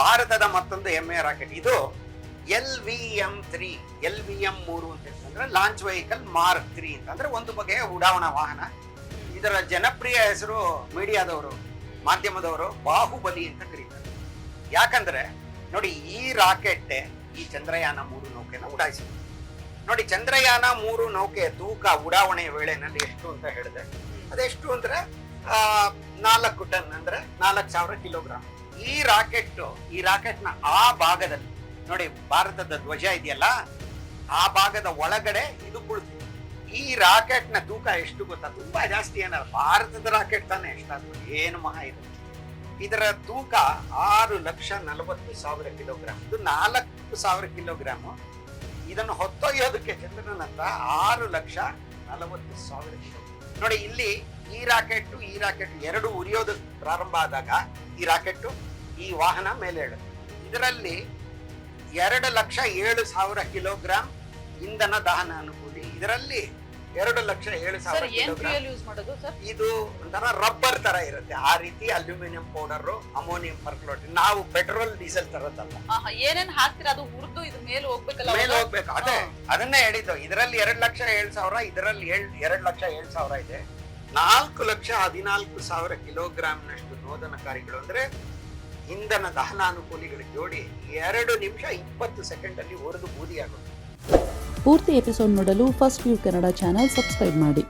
ಭಾರತದ ಮತ್ತೊಂದು ಹೆಮ್ಮೆಯ ರಾಕೆಟ್ ಇದು L V M three L V M ಮೂರು ಅಂತ ಹೇಳ್ತಂದ್ರೆ ಲಾಂಚ್ ವೆಹಿಕಲ್ ಮಾರ್ಕ್ ತ್ರೀ ಅಂತಂದ್ರೆ ಒಂದು ಬಗೆಯ ಉಡಾವಣಾ ವಾಹನ. ಇದರ ಜನಪ್ರಿಯ ಹೆಸರು ಮೀಡಿಯಾದವರು, ಮಾಧ್ಯಮದವರು ಬಾಹುಬಲಿ ಅಂತ ಕರೀತಾರೆ. ಯಾಕಂದ್ರೆ, ನೋಡಿ ಈ ರಾಕೆಟ್ ಈ ಚಂದ್ರಯಾನ ಮೂರು ನೌಕೆನ ಉಡಾಯಿಸಿದೆ. ನೋಡಿ ಚಂದ್ರಯಾನ ಮೂರು ನೌಕೆ ತೂಕ ಉಡಾವಣೆ ವೇಳೆನಲ್ಲಿ ಎಷ್ಟು ಅಂತ ಹೇಳಿದೆ ಅದೆಷ್ಟು ಅಂದ್ರೆ ನಾಲ್ಕು ಟನ್ ಅಂದ್ರೆ ನಾಲ್ಕು ಸಾವಿರ ಕಿಲೋಗ್ರಾಮ್ ಈ ರಾಕೆಟ್ ಈ ರಾಕೆಟ್ನ ಆ ಭಾಗದಲ್ಲಿ, ನೋಡಿ ಭಾರತದ ಧ್ವಜ ಇದೆಯಲ್ಲ, ಆ ಭಾಗದ ಒಳಗಡೆ ಇದು ಕುಳಿತು. ಈ ರಾಕೆಟ್ನ ತೂಕ ಎಷ್ಟು ಗೊತ್ತಾ? ತುಂಬಾ ಜಾಸ್ತಿ ಏನಲ್ಲ, ಭಾರತದ ರಾಕೆಟ್ ತಾನೇ ಎಷ್ಟಾಗ್ತದೆ ಏನು ಮಹಾ ಇದೆ. ಇದರ ತೂಕ ಆರು ಲಕ್ಷ ನಲವತ್ತು ಸಾವಿರ ಕಿಲೋಗ್ರಾಮ್ ಇದು ನಾಲ್ಕು ಸಾವಿರ ಕಿಲೋಗ್ರಾಮ್ ಇದನ್ನು ಹೊತ್ತೊಯ್ಯೋದಕ್ಕೆ ಚಂದ್ರನಂತ ಆರು ಲಕ್ಷ ನಲವತ್ತು ಸಾವಿರ ಕಿಲೋಗ್ರಾಮ್ ನೋಡಿ ಇಲ್ಲಿ ಈ ರಾಕೆಟ್ ಈ ರಾಕೆಟ್ ಎರಡು ಉರಿಯೋದು ಪ್ರಾರಂಭ ಆದಾಗ ಈ ರಾಕೆಟ್ ಈ ವಾಹನ ಮೇಲೆ ಹೇಳುತ್ತೆ ಇದರಲ್ಲಿ ಎರಡು ಲಕ್ಷ ಏಳು ಸಾವಿರ ಕಿಲೋಗ್ರಾಂ ಇಂಧನ ದಹನ ಅನುಕೂಲಿ ಇದರಲ್ಲಿ ಎರಡು ಲಕ್ಷ ಏಳು ಸಾವಿರ ಇದು ಒಂಥರ ರಬ್ಬರ್ ತರ ಇರುತ್ತೆ. ಆ ರೀತಿ ಅಲ್ಯೂಮಿನಿಯಂ ಪೌಡರ್ ಅಮೋನಿಯಂ ಪರ್ಕ್ಲೋಟ್ ನಾವು ಪೆಟ್ರೋಲ್ ಡೀಸೆಲ್ ತರದಲ್ಲ. ಆಹಾ, ಏನೇನ್ ಹಾಕ್ತೀರಾ ಅದು ಹುರಿದು ಇದ್ರ ಮೇಲೆ ಹೋಗ್ಬೇಕಲ್ಲ ಮೇಲೆ? ಹೋಗ್ಬೇಕು. ಅದೇ. ಅದನ್ನೇ ಹೇಳಿದ್ದು. ಇದರಲ್ಲಿ ಎರಡು ಲಕ್ಷ ಏಳ್ ಸಾವಿರ, ಇದರಲ್ಲಿ ಏಳ್, ಎರಡ್ ಲಕ್ಷ ಏಳ್ ಸಾವಿರ ಇದೆ. ನಾಲ್ಕು ಲಕ್ಷ ಹದಿನಾಲ್ಕು ಸಾವಿರ ಕಿಲೋಗ್ರಾಮ್ನಷ್ಟು ನೋದನಕಾರಿಗಳು ಅಂದ್ರೆ ಇಂಧನ ದಹನಾನುಕೂಲಿಗಳ ಜೋಡಿ ಎರಡು ನಿಮಿಷ ಇಪ್ಪತ್ತು ಸೆಕೆಂಡ್ ಅಲ್ಲಿ ಒಡೆದು ಬೂದಿಯಾಗುತ್ತೆ. ಪೂರ್ತಿ ಎಪಿಸೋಡ್ ನೋಡಲು first view Kannada channel subscribe ಮಾಡಿ.